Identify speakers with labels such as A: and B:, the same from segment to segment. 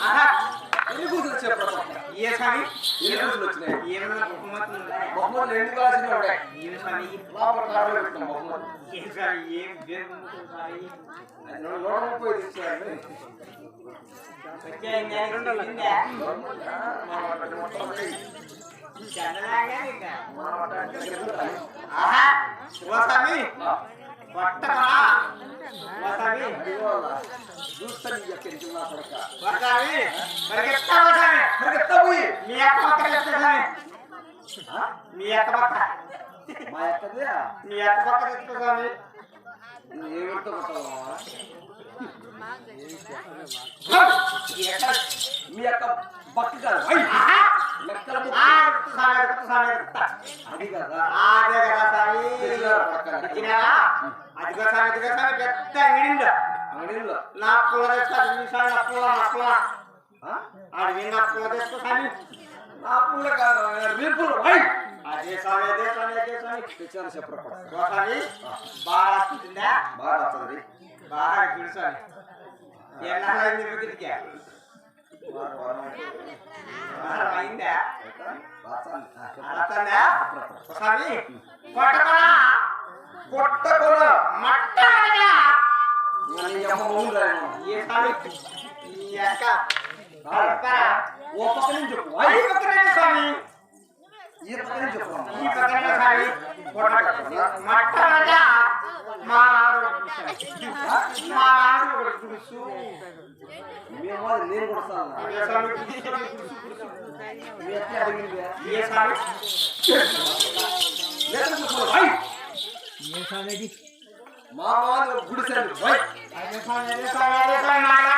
A: ఆహా,
B: ఎన్ని కూతురు చెప్పరా?
A: ఏ స్వామి?
B: ఎన్ని కూతురు వచ్చినాయి?
A: ఏమన్నా బహుమతులు ఉన్నాయా?
B: బొమ్మలు ఎన్ని క్లాసులు ఉంటాయి
A: ఏం స్వామి?
B: లోపల పెట్టిన బొమ్మలు
A: ఏం స్వామి? ఏం బహుమతులు
B: నూట ముప్పై ఇచ్చారు
A: స్వామి! మీ అక్క పక్క మా
B: మీ
A: అక్క పక్క
B: ఏమిటో మీ యొక్క బక్క కాదు లెక్కల అది కదా
A: అదే కదా స్వామి అదిగో స్వామి పెద్ద నా మీ స్వామి నా పుల్ల నా పుల్ల
B: ఆ?
A: అది నా తెస్తా స్వామి
B: నా పుల్ల కాదు రేపులు!
A: అదే స్వామి అదే స్వామి అదే స్వామి
B: తెచ్చాను చెప్పరా?
A: స్వామి బాగా వస్తుందా?
B: బాగా వస్తుంది
A: బాగా ఎలా అయిందా స్వామి కొట్టకొన
B: ఓ పక్క నుంచి చెప్పు ఐ!
A: ఐదు పక్కనే స్వామి
B: ఈ పక్క నుంచి చెప్పు
A: ఈ పక్కనే స్వామి మట్టకొన మా మా గురుసు
B: మేము వాళ్ళు నేను కొడతాను
A: ఏ స్వామి
B: మీ అక్క అడిగింది
A: ఏ స్వామి
B: లేకపోతే చెప్పు. ఐ! మా వాళ్ళు గుడిసాను ఐ!
A: అదే స్వామి అదే స్వామి అదే స్వామి మాట్లాడుతూ పెట్టుకుంటావు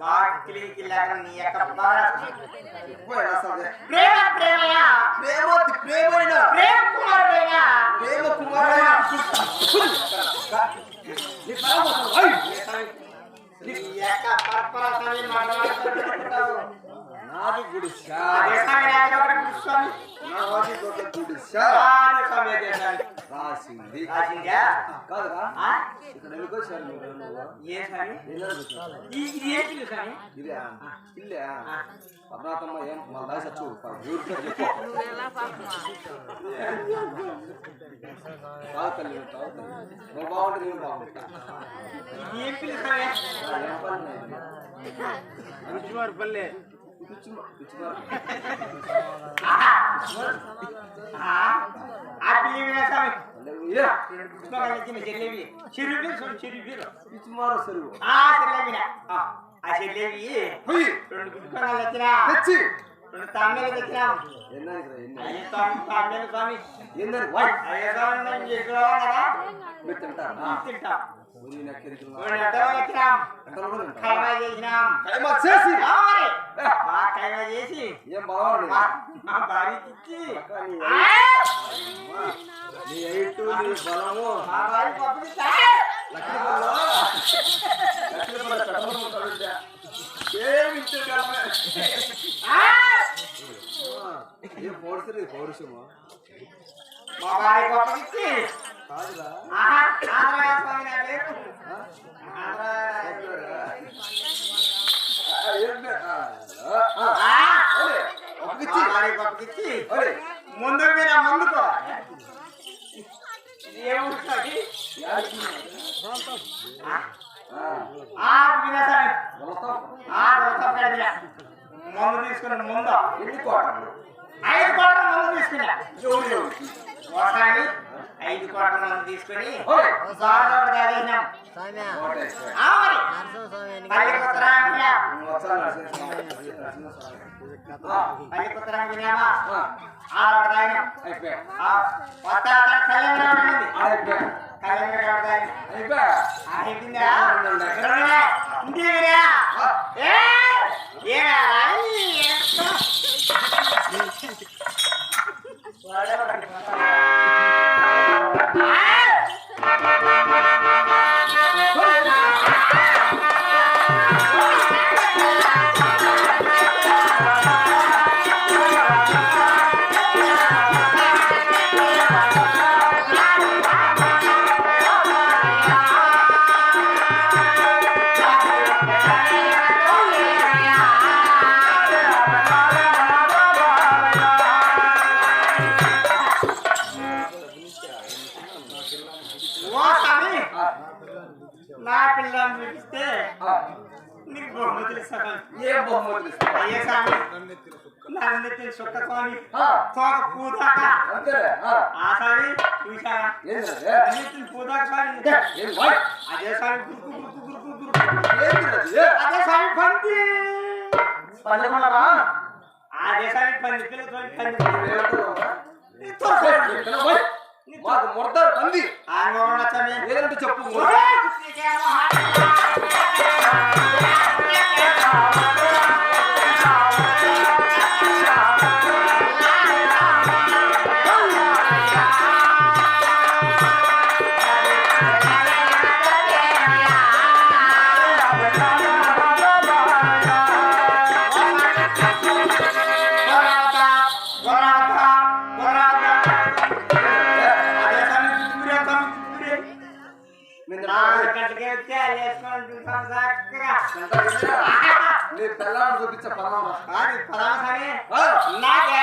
A: బాగా కిలి కిల్లాక నీ యొక్క ప్రేమ ప్రేమయా?
B: ప్రేమైన
A: ప్రేమ కుమారుడైనా?
B: ప్రేమ నాది గుడిసా. రాసింది. కాదురా? ఇక్కడ?
A: ఈ ఇది
B: ఇల్లే అబ్రాతమ్మ ఏం మా దాస చూ ఊరికే చెప్పు. తాగుతల్లి తాగుతల్లి నువ్వు బాగుంటే నేను బాగుంటా.
A: ఇది ఏం పిల్ల. చెల్లేవి ఆ చెల్లేవినా ఆ చెల్లేవి రెండు
B: తెచ్చి చేసి
A: ఖైమా చేసి.
B: ఏం బాగుంది?
A: మా భార్యకి ఇచ్చి
B: నీ
A: ఆ!
B: నీ బలము.
A: మా భార్య పంపించా
B: లక్ష్మీపల్లో లక్ష్మీపల్ల కట్టమని ఉంటాడు ఏమి ఇచ్చేదామే ఏం పౌరుషం పౌరుషము
A: మా భార్య పంపించి
B: కాదురా.
A: ఆహా ఆంధ్రయ్య స్వామి నా పేరు
B: ఆ?
A: ఆంధ్రయ్య. ముందుకు మీద ముందుకో ఏముంటుంది మందు తీసుకున్నాడు ముందు
B: ఎన్ని కోటలు
A: ఐదు కోట్ల మందు తీసుకున్నా ఒకసారి ఐదు కోట్ల మంది తీసుకుని కళ్యాణ నన్నెత్తిన
B: సుక్కతోని
A: తోక పూదాక
B: ఆ
A: సారి చూసావా
B: చెప్పు నీ పిల్లలను చూపించే పరమామ
A: నాకే